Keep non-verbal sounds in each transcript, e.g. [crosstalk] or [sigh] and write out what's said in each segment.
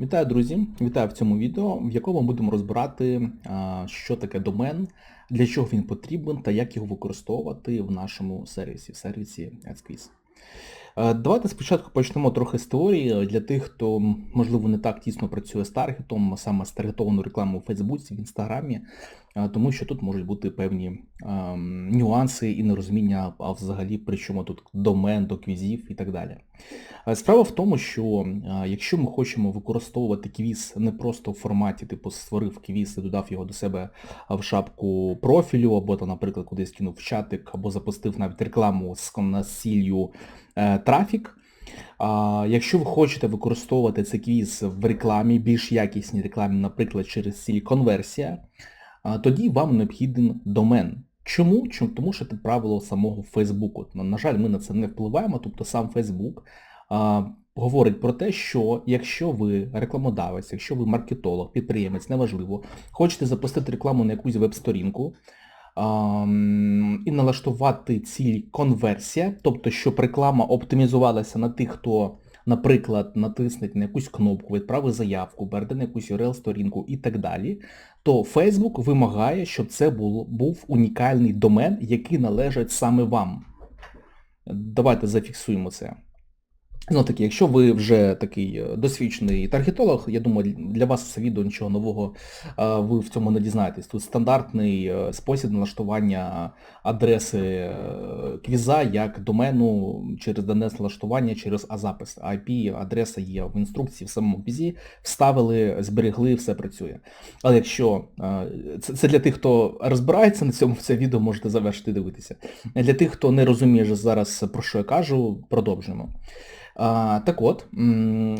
Вітаю, друзі! Вітаю в цьому відео, в якому будемо розбирати, що таке домен, для чого він потрібен та як його використовувати в нашому сервісі, в сервісі AdSquiz. Е, Давайте спочатку почнемо трохи з теорії для тих, хто, можливо, не так тісно працює з таргетом, саме з таргетованою рекламою у Фейсбуці, в Інстаграмі, е, тому що тут можуть бути певні ем, нюанси і нерозуміння, а взагалі при чому тут домен, до квізів і так далі. Е, Справа в тому, що е, якщо ми хочемо використовувати квіз не просто в форматі, типу створив квіз і додав його до себе в шапку профілю, або, там, наприклад, кудись кинув в чатик, або запустив навіть рекламу з насіллю е, трафік. Якщо ви хочете використовувати цей квіз в рекламі, більш якісній рекламі, наприклад, через ціль конверсія, тоді вам необхіден домен. Чому? Чому? Тому що це правило самого Фейсбуку. На жаль, ми на це не впливаємо, тобто сам Фейсбук говорить про те, що якщо ви рекламодавець, якщо ви маркетолог, підприємець, неважливо, хочете запустити рекламу на якусь веб-сторінку, і налаштувати ціль конверсія, тобто, щоб реклама оптимізувалася на тих, хто, наприклад, натисне на якусь кнопку, відправить заявку, перейде на якусь URL-сторінку і так далі, то Facebook вимагає, щоб це було, був унікальний домен, який належить саме вам. Давайте зафіксуємо це. Ну таки, якщо ви вже такий е, досвідчений таргетолог, я думаю, для вас це відео нічого нового е, ви в цьому не дізнаєтесь. Тут стандартний е, спосіб налаштування адреси квіза як домену через DNS налаштування, через А-запис. IP-адреса є в інструкції в самому квізі, вставили, зберегли, все працює. Але якщо це, для тих, хто розбирається на цьому, це відео можете завершити дивитися. Для тих, хто не розуміє зараз, про що я кажу, продовжуємо. Так от,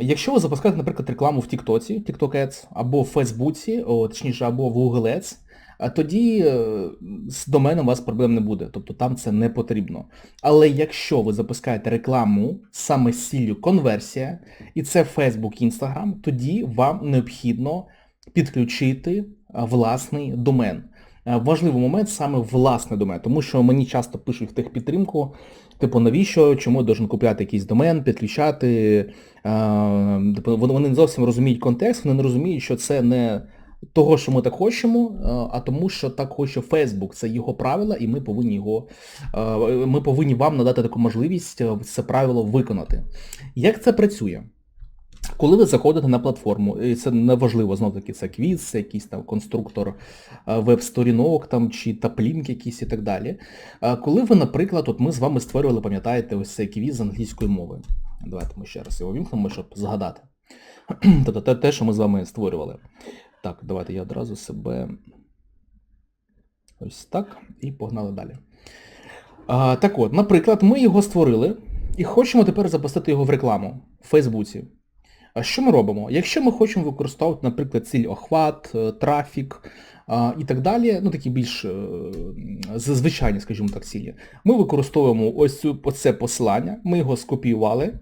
якщо ви запускаєте, наприклад, рекламу в TikTok, TikTok Ads, або в Фейсбуці, точніше, або в Google Ads, тоді е, з доменом у вас проблем не буде, тобто там це не потрібно. Але якщо ви запускаєте рекламу саме з ціллю конверсія, і це Facebook, Instagram, тоді вам необхідно підключити власний домен. Е, Важливий момент саме власний домен, тому що мені часто пишуть в техпідтримку, типу, навіщо, чому я должен купляти якийсь домен, підключати. Е, типу, Вони не зовсім розуміють контекст, вони не розуміють, що це не того, що ми так хочемо, е, а тому, що так хоче Facebook, це його правила, і ми повинні його, ми повинні вам надати таку можливість це правило виконати. Як це працює? Коли ви заходите на платформу, і це неважливо, знов таки, це квіз, це якийсь там конструктор е, веб-сторінок там, чи таплінк якісь і так далі. Е, Коли ви, наприклад, от ми з вами створювали, пам'ятаєте, ось цей квіз з англійської мови. Давайте ми ще раз його вімкнемо, щоб згадати. [clears throat] Тобто те, що ми з вами створювали. Так, давайте я одразу себе ось так і погнали далі. А, так от, наприклад, ми його створили і хочемо тепер запустити його в рекламу в Фейсбуці. А що ми робимо? Якщо ми хочемо використовувати, наприклад, ціль охват, е, трафік і так далі, ну такі більш е, звичайні, скажімо так, цілі, ми використовуємо ось цю, оце посилання, ми його скопіювали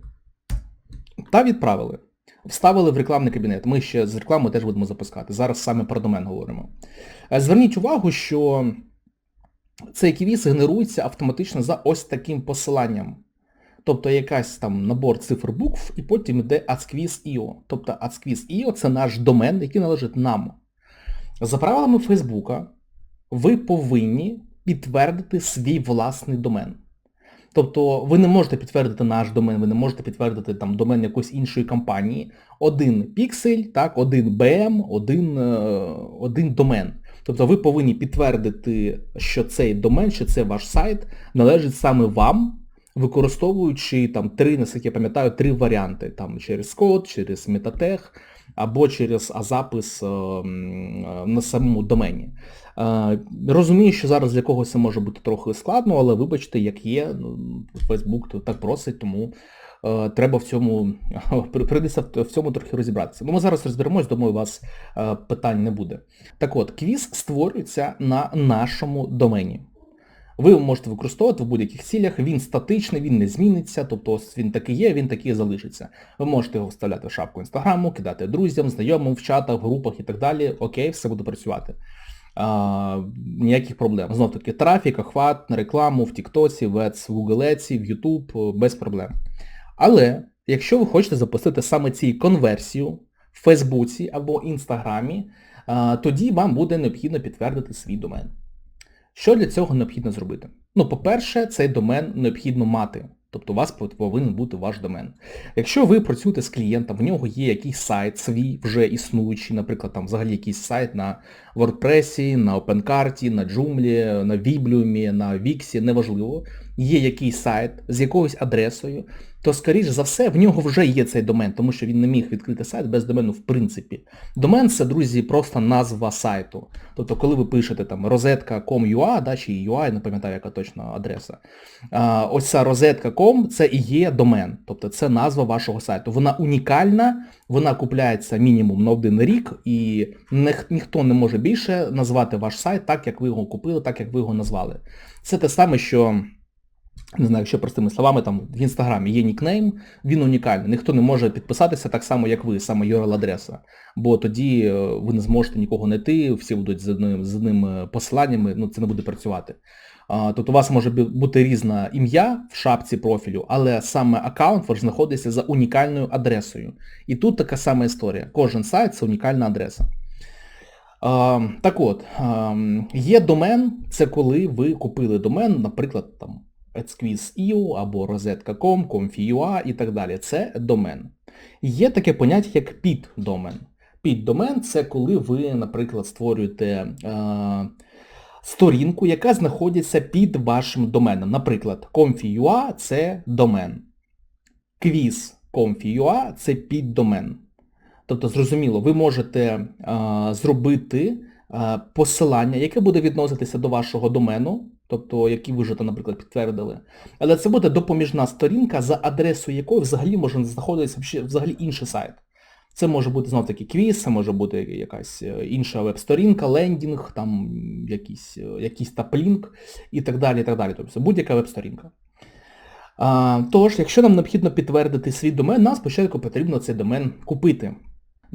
та відправили. Вставили в рекламний кабінет. Ми ще з рекламою теж будемо запускати. Зараз саме про домен говоримо. Е, Зверніть увагу, що цей квіз генерується автоматично за ось таким посиланням. Тобто якась там набор цифр букв, і потім йде AdsQuiz.io. Тобто AdsQuiz.io це наш домен, який належить нам. За правилами Фейсбука, ви повинні підтвердити свій власний домен. Тобто ви не можете підтвердити наш домен, ви не можете підтвердити там домен якоїсь іншої компанії. Один піксель, так, один BM, один, е, один домен. Тобто ви повинні підтвердити, що цей домен, що це ваш сайт належить саме вам, використовуючи там три, наскільки я пам'ятаю, три варіанти. Там через код, через метатех або через азапис е, е, на самому домені. Е, Розумію, що зараз для когось це може бути трохи складно, але вибачте, як є, ну, Facebook так просить, тому треба в цьому [laughs] при- прийдеться в цьому трохи розібратися. Ну, ми зараз розберемось, думаю, у вас питань не буде. Так от, квіз створюється на нашому домені. Ви можете використовувати в будь-яких цілях, він статичний, він не зміниться, тобто він такий є, він такий залишиться. Ви можете його вставляти в шапку інстаграму, кидати друзям, знайомим в чатах, в групах і так далі. Окей, все буде працювати. А, ніяких проблем. Знов таки трафік, охват, на рекламу в Тіктоці, в Ads, в Ads, в YouTube, без проблем. Але якщо ви хочете запустити саме цій конверсію в Фейсбуці або Інстаграмі, тоді вам буде необхідно підтвердити свій домен. Що для цього необхідно зробити? Ну, по-перше, цей домен необхідно мати. Тобто у вас повинен бути ваш домен. Якщо ви працюєте з клієнтом, в нього є якийсь сайт свій, вже існуючий, наприклад, там взагалі якийсь сайт на WordPress, на OpenCart, на Joomla, на Viblium, на Wix, неважливо, є якийсь сайт з якоюсь адресою, то, скоріш за все, в нього вже є цей домен, тому що він не міг відкрити сайт без домену в принципі. Домен це, друзі, просто назва сайту. Тобто, коли ви пишете там розетка.com.ua, да, чи UA, не пам'ятаю, яка точна адреса, а, ось ця розетка.com це і є домен. Тобто це назва вашого сайту. Вона унікальна, вона купляється мінімум на один рік, і ніхто не може більше назвати ваш сайт так, як ви його купили, так, як ви його назвали. Це те саме, що не знаю, якщо простими словами, там в інстаграмі є нікнейм, він унікальний. Ніхто не може підписатися так само, як ви, саме URL-адреса. Бо тоді е, ви не зможете нікого знайти, всі будуть з одним, з одним е, посиланнями, ну це не буде працювати. Тобто у вас може бути різне ім'я в шапці профілю, але саме аккаунт ваш знаходиться за унікальною адресою. І тут така сама історія. Кожен сайт це унікальна адреса. Так от, є домен, це коли ви купили домен, наприклад, там AdSquiz.io або розетка.com, Comfy.ua і так далі. Це домен. Є таке поняття, як піддомен. Піддомен це коли ви, наприклад, створюєте е, сторінку, яка знаходиться під вашим доменом. Наприклад, Comfy.ua це домен. Quiz.comfy.ua це піддомен. Тобто, зрозуміло, ви можете е, зробити е, посилання, яке буде відноситися до вашого домену тобто які ви вже, там, наприклад, підтвердили. Але це буде допоміжна сторінка, за адресою якої взагалі може знаходитися взагалі інший сайт. Це може бути знов таки квіз, це може бути якась е, інша веб-сторінка, лендінг, там якийсь е, якийсь таплінк і так далі. і так далі. Тобто будь-яка веб-сторінка. Тож, якщо нам необхідно підтвердити свій домен, нам спочатку потрібно цей домен купити.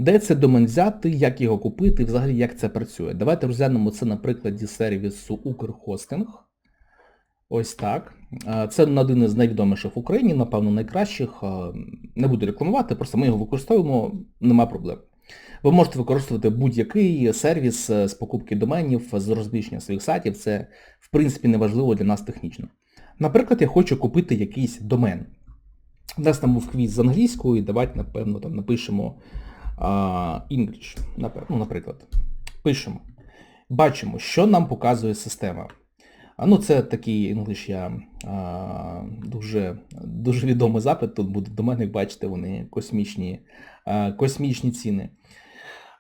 Де цей домен взяти, як його купити і взагалі як це працює. Давайте розглянемо це на прикладі сервісу Укрхостинг. Ось так. Це один із найвідоміших в Україні, напевно, найкращих. Не буду рекламувати, просто ми його використовуємо, нема проблем. Ви можете використовувати будь-який сервіс е, з покупки доменів, з розміщення своїх сайтів. Це, в принципі, не важливо для нас технічно. Наприклад, я хочу купити якийсь домен. У нас там був квіз з англійською, давайте, напевно, там напишемо English, ну, наприклад. Пишемо. Бачимо, що нам показує система. Ну це такий English я а, дуже дуже відомий запит. Тут буде до мене, як бачите, вони космічні а, космічні ціни.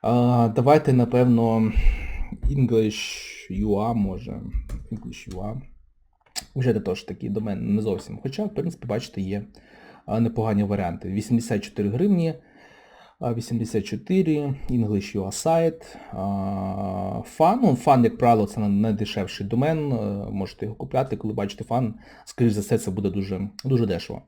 А, Давайте, напевно, English UA може. English UA. Вже теж такий домен не зовсім. Хоча, в принципі, бачите, є непогані варіанти. 84 гривні. 84, English UA сайт, фан. Ну, фан, як правило, це найдешевший домен. Е, можете його купляти, коли бачите фан, скоріш за все, це буде дуже дуже дешево.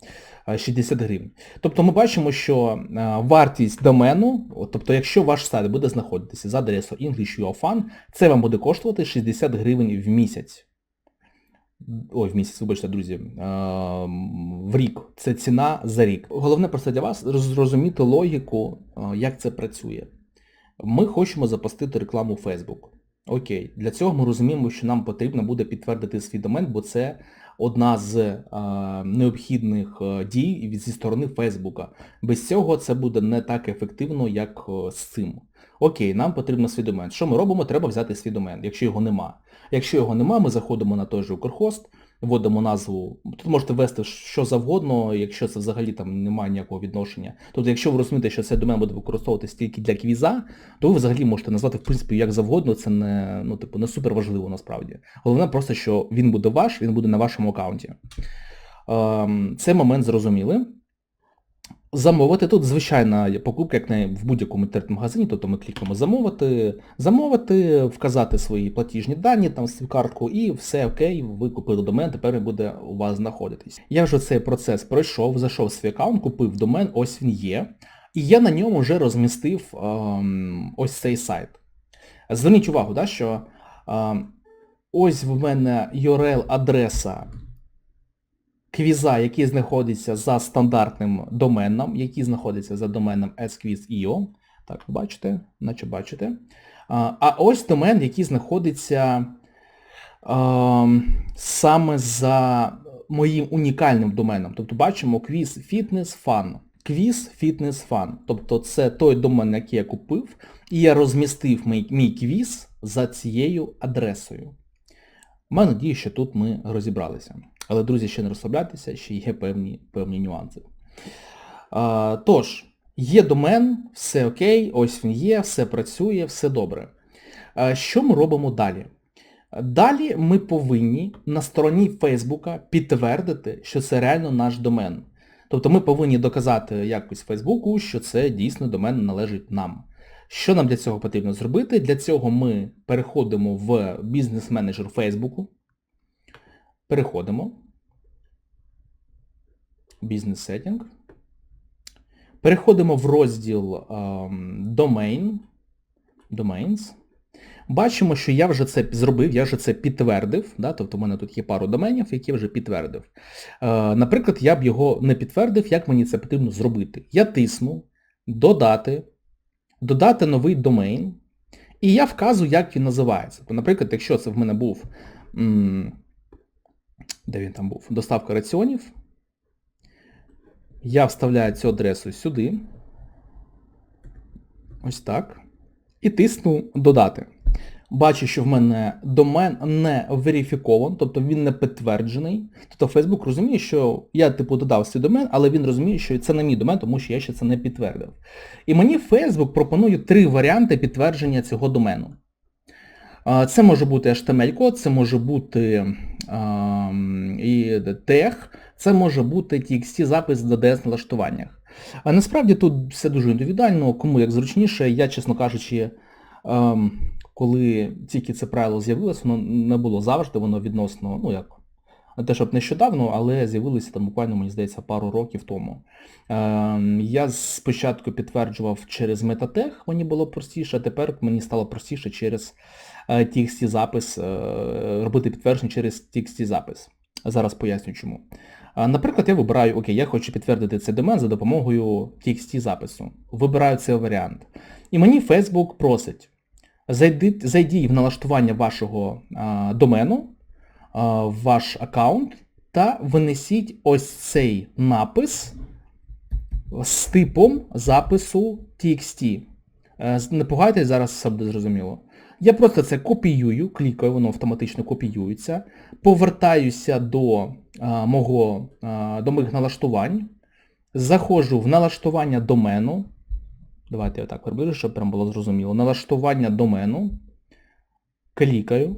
60 гривень. Тобто ми бачимо, що е, вартість домену, тобто якщо ваш сайт буде знаходитися за адресою English UA Fan, це вам буде коштувати 60 гривень в місяць. Ой, в місяць, вибачте, друзі, в рік. Це ціна за рік. Головне просто для вас зрозуміти логіку, як це працює. Ми хочемо запустити рекламу Facebook. Окей, для цього ми розуміємо, що нам потрібно буде підтвердити свій домен, бо це одна з необхідних дій зі сторони Фейсбука. Без цього це буде не так ефективно, як з цим. Окей, нам потрібно свій домен. Що ми робимо? Треба взяти свій домен, якщо його нема. Якщо його нема, ми заходимо на той же Укрхост, вводимо назву. Тут можете ввести що завгодно, якщо це взагалі там немає ніякого відношення. Тобто, якщо ви розумієте, що цей домен буде використовуватися тільки для квіза, то ви взагалі можете назвати, в принципі, як завгодно, це не ну, типу, не супер важливо насправді. Головне просто, що він буде ваш, він буде на вашому аккаунті. Ем, цей момент зрозуміли. Замовити тут звичайна покупка, як не в будь-якому інтернет-магазині, тобто ми клікаємо замовити, замовити, вказати свої платіжні дані, там свою картку і все окей, ви купили домен, тепер він буде у вас знаходитись. Я вже цей процес пройшов, зайшов в свій аккаунт, купив домен, ось він є. І я на ньому вже розмістив ем, ось цей сайт. Зверніть увагу, да, що ем, ось в мене URL-адреса квіза, який знаходиться за стандартним доменом, який знаходиться за доменом squiz.io. Так, бачите, наче бачите. А, ось домен, який знаходиться а, саме за моїм унікальним доменом. Тобто бачимо квіз фітнес фан. Квіз фітнес фан. Тобто це той домен, який я купив, і я розмістив мій, мій квіз за цією адресою. Маю надію, що тут ми розібралися. Але, друзі, ще не розслабляйтеся, ще є певні певні нюанси. А, Тож, є домен, все окей, ось він є, все працює, все добре. А, Що ми робимо далі? Далі ми повинні на стороні Фейсбука підтвердити, що це реально наш домен. Тобто ми повинні доказати якось Фейсбуку, що це дійсно домен належить нам. Що нам для цього потрібно зробити? Для цього ми переходимо в бізнес-менеджер Фейсбуку. Переходимо. Бізнес Setting. Переходимо в розділ um, Domain. Domains. Бачимо, що я вже це зробив, я вже це підтвердив. Да? Тобто в мене тут є пару доменів, які я вже підтвердив. Е, Наприклад, я б його не підтвердив, як мені це потрібно зробити. Я тисну Додати, додати новий домен, і я вказую, як він називається. Тобто, Наприклад, якщо це в мене був, м де він там був, доставка раціонів, я вставляю цю адресу сюди. Ось так. І тисну Додати. Бачу, що в мене домен не верифікован, тобто він не підтверджений. Тобто Facebook розуміє, що я типу додав цей домен, але він розуміє, що це не мій домен, тому що я ще це не підтвердив. І мені Facebook пропонує три варіанти підтвердження цього домену. Це може бути HTML-код, це може бути і тег, це може бути TXT-запис до DS налаштуваннях. А насправді тут все дуже індивідуально, кому як зручніше, я, чесно кажучи, коли тільки це правило з'явилося, воно не було завжди, воно відносно, ну як, не те, щоб нещодавно, але з'явилося там буквально, мені здається, пару років тому. Е, Я спочатку підтверджував через метатех, мені було простіше, а тепер мені стало простіше через TXT-запис, е, робити підтвердження через TXT-запис. Зараз поясню чому. Наприклад, я вибираю, окей, я хочу підтвердити цей домен за допомогою TXT-запису. Вибираю цей варіант. І мені Facebook просить, зайдіть, зайдіть в налаштування вашого а, домену, а, в ваш аккаунт та винесіть ось цей напис з типом запису TXT. Е, не пугайтесь, зараз все буде зрозуміло. Я просто це копіюю, клікаю, воно автоматично копіюється, повертаюся до а, мого, а, до моїх налаштувань, заходжу в налаштування домену. Давайте я так приближу, щоб прям було зрозуміло. Налаштування домену. Клікаю.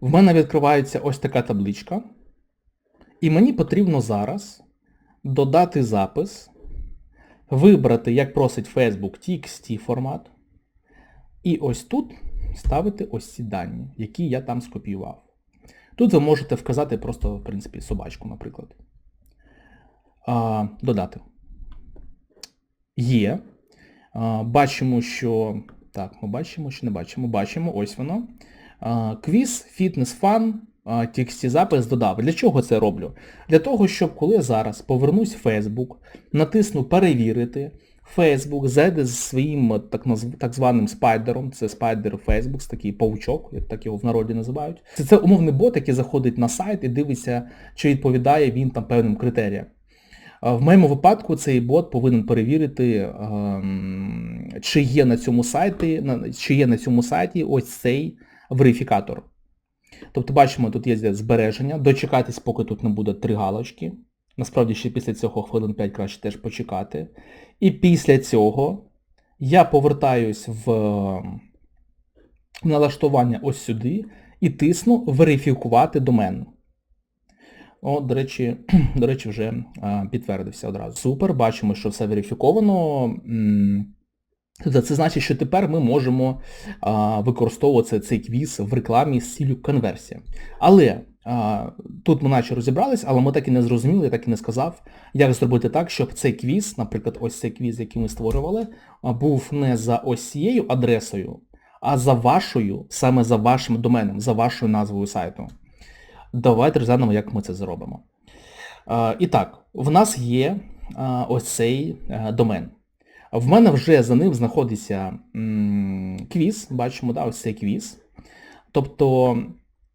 В мене відкривається ось така табличка. І мені потрібно зараз додати запис, вибрати, як просить Facebook, TXT формат. І ось тут ставити ось ці дані, які я там скопіював. Тут ви можете вказати просто, в принципі, собачку, наприклад. А, Додати. Є. А, Бачимо, що... Так, ми бачимо, що не бачимо. Бачимо, ось воно. Квіз, фітнес, фан, тексті запис додав. Для чого це роблю? Для того, щоб коли зараз повернусь в Facebook, натисну Перевірити, Facebook зайде з своїм так так званим спайдером, це спайдер Facebook, такий паучок, як так його в народі називають. Це це умовний бот, який заходить на сайт і дивиться, чи відповідає він там певним критеріям. В моєму випадку цей бот повинен перевірити, чи є на цьому сайті, чи є на цьому сайті ось цей верифікатор. Тобто бачимо, тут є збереження, дочекатись, поки тут не буде три галочки. Насправді ще після цього хвилин 5 краще теж почекати. І після цього я повертаюсь в налаштування ось сюди і тисну верифікувати домен. О, до речі, [clears throat] до речі, вже підтвердився одразу. Супер, бачимо, що все верифіковано. Це значить, що тепер ми можемо використовувати цей квіз в рекламі з цілю конверсія. Але тут ми наче розібрались, але ми так і не зрозуміли, я так і не сказав, як зробити так, щоб цей квіз, наприклад, ось цей квіз, який ми створювали, був не за ось цією адресою, а за вашою, саме за вашим доменом, за вашою назвою сайту. Давайте розглянемо, як ми це зробимо. І так, в нас є ось цей а, домен. В мене вже за ним знаходиться квіз, бачимо, да, ось цей квіз. Тобто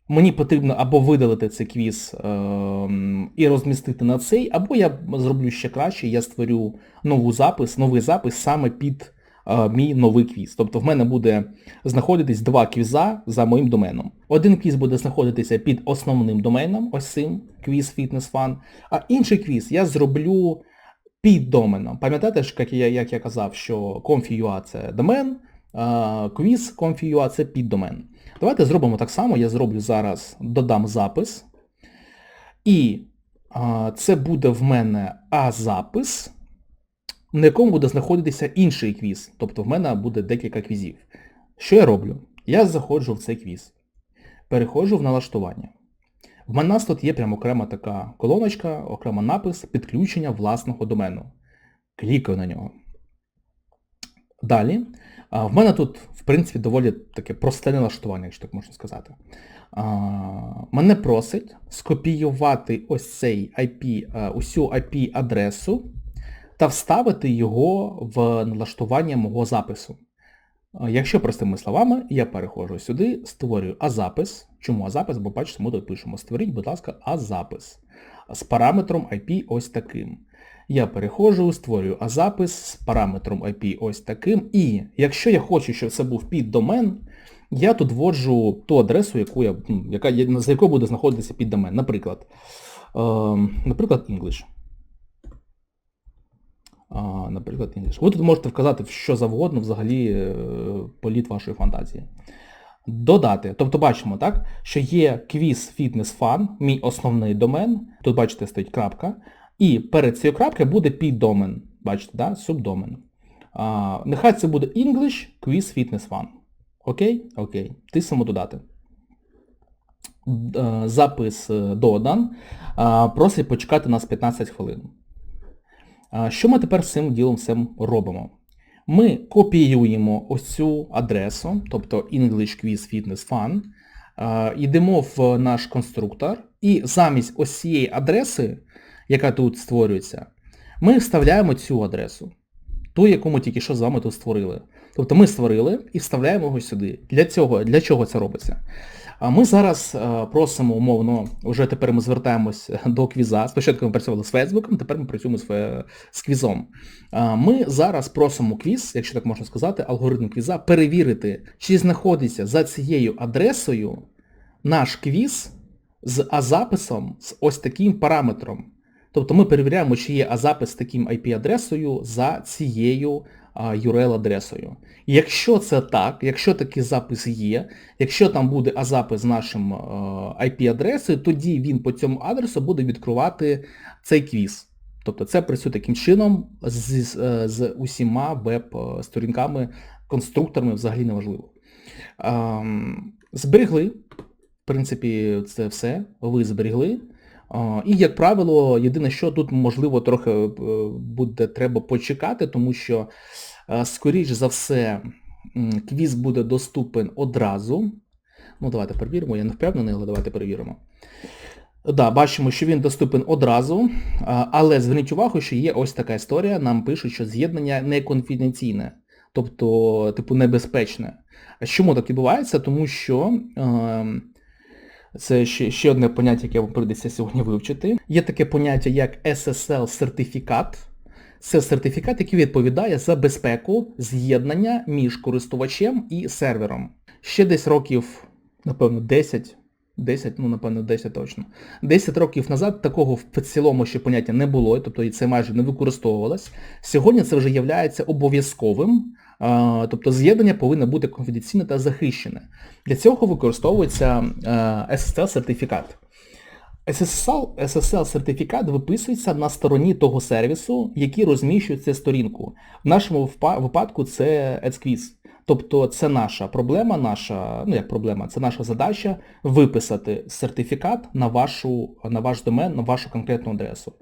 мені потрібно або видалити цей квіз е, і розмістити на цей, або я зроблю ще краще, я створю нову запис, новий запис саме під е, мій новий квіз. Тобто в мене буде знаходитись два квіза за моїм доменом. Один квіз буде знаходитися під основним доменом, ось цим, квіз Fitness Fun, а інший квіз я зроблю під доменом. Пам'ятаєте, як я, як я казав, що Confi.ua це домен, а квіз Confi.ua це піддомен. Давайте зробимо так само, я зроблю зараз, додам запис. І а, це буде в мене А-запис, на якому буде знаходитися інший квіз. Тобто в мене буде декілька квізів. Що я роблю? Я заходжу в цей квіз. Переходжу в налаштування. В мене нас тут є прямо окрема така колоночка, окрема напис підключення власного домену. Клікаю на нього. Далі. В мене тут, в принципі, доволі таке просте налаштування, якщо так можна сказати. Мене просить скопіювати ось цей IP, усю IP-адресу та вставити його в налаштування мого запису. Якщо простими словами, я переходжу сюди, створюю А-запис. Чому А-запис? Бо бачите, ми тут пишемо. Створіть, будь ласка, А-запис з параметром IP ось таким. Я переходжу, створюю А-запис з параметром IP ось таким. І якщо я хочу, щоб це був піддомен, я тут вводжу ту адресу, яку я, ну, яка, за якою буде знаходитися піддомен. Наприклад, е, наприклад, English. А, наприклад, English. Ви тут можете вказати що завгодно, взагалі е, політ вашої фантазії. Додати. Тобто бачимо, так, що є квіз Fitness Fun, мій основний домен. Тут, бачите, стоїть крапка. І перед цією крапкою буде піддомен. Бачите, да? субдомен. А, Нехай це буде English Quiz Fitness Fun. Окей? Окей. Тиснемо додати. Запис е, додан. Просить почекати нас 15 хвилин. Що ми тепер з цим ділом всім робимо? Ми копіюємо ось цю адресу, тобто English Quiz Fitness Fun, йдемо в наш конструктор і замість ось цієї адреси, яка тут створюється, ми вставляємо цю адресу, ту, яку ми тільки що з вами тут створили. Тобто ми створили і вставляємо його сюди. Для цього, для чого це робиться? А ми зараз просимо умовно, вже тепер ми звертаємось до квіза. Спочатку ми працювали з Фейсбуком, тепер ми працюємо з, з квізом. Ми зараз просимо квіз, якщо так можна сказати, алгоритм квіза, перевірити, чи знаходиться за цією адресою наш квіз з А-записом з ось таким параметром. Тобто ми перевіряємо, чи є А-запис з таким IP-адресою за цією URL-адресою. Якщо це так, якщо такий запис є, якщо там буде А-запис з нашим IP-адресою, тоді він по цьому адресу буде відкривати цей квіз. Тобто це працює таким чином з, з, з усіма веб-сторінками, конструкторами взагалі неважливо. Зберегли, в принципі, це все, ви зберегли. І, як правило, єдине, що тут, можливо, трохи е, буде треба почекати, тому що, е, скоріш за все, квіз буде доступен одразу. Ну, давайте перевіримо, я не впевнений, але давайте перевіримо. Да, бачимо, що він доступен одразу, але зверніть увагу, що є ось така історія, нам пишуть, що з'єднання не конфіденційне, тобто, типу, небезпечне. Чому так відбувається? Тому що... Е це ще ще одне поняття, яке вам прийдеться сьогодні вивчити. Є таке поняття, як SSL-сертифікат. Це сертифікат, який відповідає за безпеку з'єднання між користувачем і сервером. Ще десь років, напевно, 10, 10, ну, напевно, 10 точно. 10 років назад такого в цілому ще поняття не було, тобто це майже не використовувалось. Сьогодні це вже є обов'язковим. Тобто з'єднання повинно бути конфіденційне та захищене. Для цього використовується SSL-сертифікат. SSL-сертифікат виписується на стороні того сервісу, який розміщує цю сторінку. В нашому випадку це AdSquiz. Тобто це наша проблема, наша, ну як проблема, це наша задача виписати сертифікат на вашу, на ваш домен, на вашу конкретну адресу.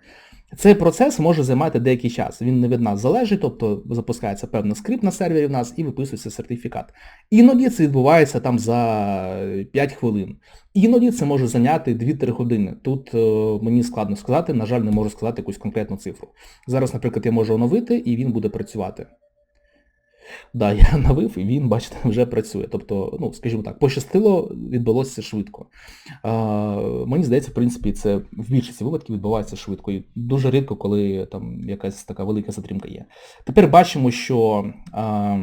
Цей процес може займати деякий час. Він не від нас залежить, тобто запускається певний скрипт на сервері в нас і виписується сертифікат. Іноді це відбувається там за 5 хвилин. Іноді це може зайняти 2-3 години. Тут е, мені складно сказати, на жаль, не можу сказати якусь конкретну цифру. Зараз, наприклад, я можу оновити і він буде працювати. Да, я [laughs] навив, і він, бачите, вже працює. Тобто, ну, скажімо так, пощастило, відбулося швидко. А, мені здається, в принципі, це в більшості випадків відбувається швидко. І дуже рідко, коли там якась така велика затримка є. Тепер бачимо, що а,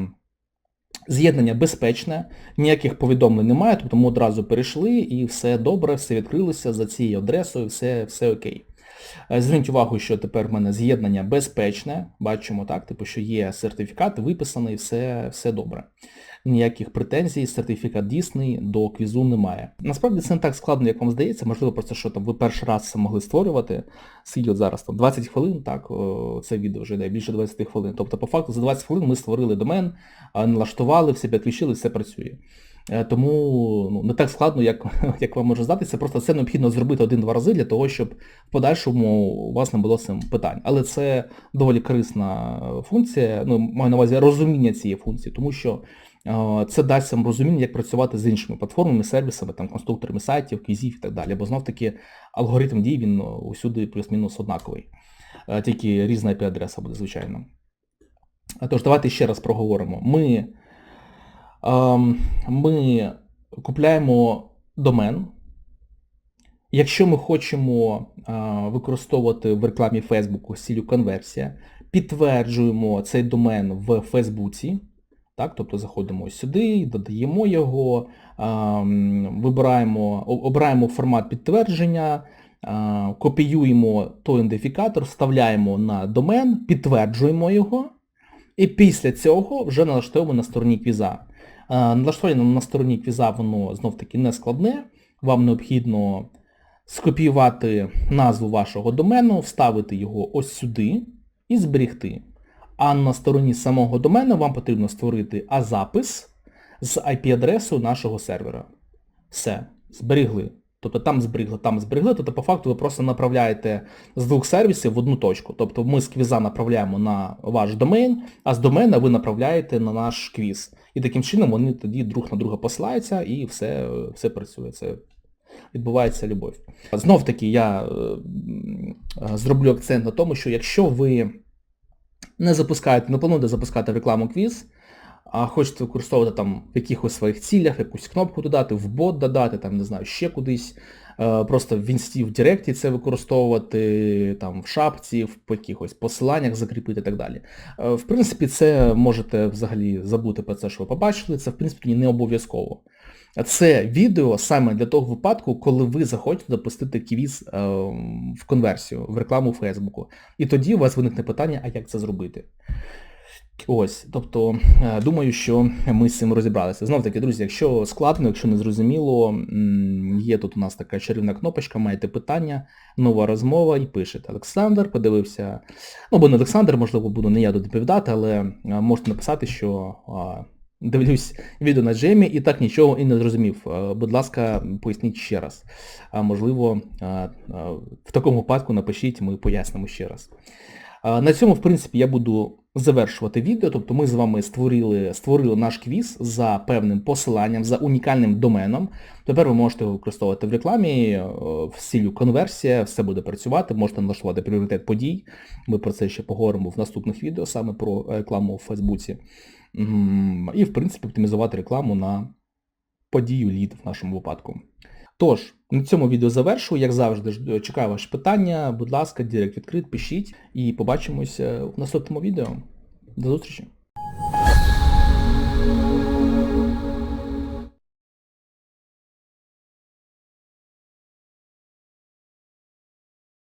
з'єднання безпечне, ніяких повідомлень немає, тобто ми одразу перейшли і все добре, все відкрилося за цією адресою, все, все окей. Е, Зверніть увагу, що тепер в мене з'єднання безпечне. Бачимо так, типу, що є сертифікат, виписаний, все, все добре. Ніяких претензій, сертифікат дійсний, до квізу немає. Насправді це не так складно, як вам здається, можливо, просто що там ви перший раз це могли створювати. Скільки от зараз там 20 хвилин, так, це відео вже йде, більше 20 хвилин. Тобто, по факту, за 20 хвилин ми створили домен, налаштували, все підключили, все працює. Е, Тому ну, не так складно, як, [laughs] як вам може здатися. Просто це необхідно зробити один-два рази для того, щоб в подальшому у вас не було цим питань. Але це доволі корисна функція, ну, маю на увазі розуміння цієї функції, тому що е, це дасть вам розуміння, як працювати з іншими платформами, сервісами, там, конструкторами сайтів, квізів і так далі. Бо знов-таки алгоритм дій він усюди плюс-мінус однаковий. Е, Тільки різна IP-адреса буде, звичайно. Е, Тож, давайте ще раз проговоримо. Ми ми купляємо домен. Якщо ми хочемо е, використовувати в рекламі з цілю конверсія, підтверджуємо цей домен в Фейсбуці. Так, тобто заходимо сюди, додаємо його, ем, вибираємо, обираємо формат підтвердження, е, копіюємо той ідентифікатор, вставляємо на домен, підтверджуємо його, і після цього вже налаштовуємо на стороні квіза. Е, Налаштування на стороні квіза воно знов-таки не складне. Вам необхідно скопіювати назву вашого домену, вставити його ось сюди і зберігти. А на стороні самого домену вам потрібно створити А-запис з IP-адресою нашого сервера. Все, зберігли. Тобто там зберігли, там зберігли, тобто по факту ви просто направляєте з двох сервісів в одну точку. Тобто ми з квіза направляємо на ваш домен, а з домена ви направляєте на наш квіз. І таким чином вони тоді друг на друга посилаються і все, все працює. Це відбувається любов. Знов таки я е, зроблю акцент на тому, що якщо ви не запускаєте, не плануєте запускати рекламу квіз, а хочете використовувати там в якихось своїх цілях, якусь кнопку додати, в бот додати, там, не знаю, ще кудись, е, просто в інсті, в Директі це використовувати, там, в шапці, в якихось посиланнях закріпити і так далі. Е, В принципі, це можете взагалі забути про це, що ви побачили, це в принципі не обов'язково. Це відео саме для того випадку, коли ви захочете допустити квіз е, в конверсію, в рекламу в Фейсбуку. І тоді у вас виникне питання, а як це зробити? Ось, тобто, е, думаю, що ми з цим розібралися. Знов таки, друзі, якщо складно, якщо не зрозуміло, є тут у нас така чарівна кнопочка, маєте питання, нова розмова і пишете. Олександр подивився, ну, бо не Олександр, можливо, буду не я тут відповідати, але е, можете написати, що дивлюсь відео на Джемі і так нічого і не зрозумів. Е, Будь ласка, поясніть ще раз. Можливо, в такому випадку напишіть, ми пояснимо ще раз. На цьому, в принципі, я буду завершувати відео. Тобто ми з вами створили, створили наш квіз за певним посиланням, за унікальним доменом. Тепер ви можете його використовувати в рекламі, е, в цілю конверсія, все буде працювати, можете налаштувати пріоритет подій. Ми про це ще поговоримо в наступних відео, саме про рекламу в Фейсбуці. І, в принципі, оптимізувати рекламу на подію лід в нашому випадку. Тож, на цьому відео завершую. Як завжди, чекаю ваші питання. Будь ласка, директ відкрит, пишіть і побачимося в наступному відео. До зустрічі!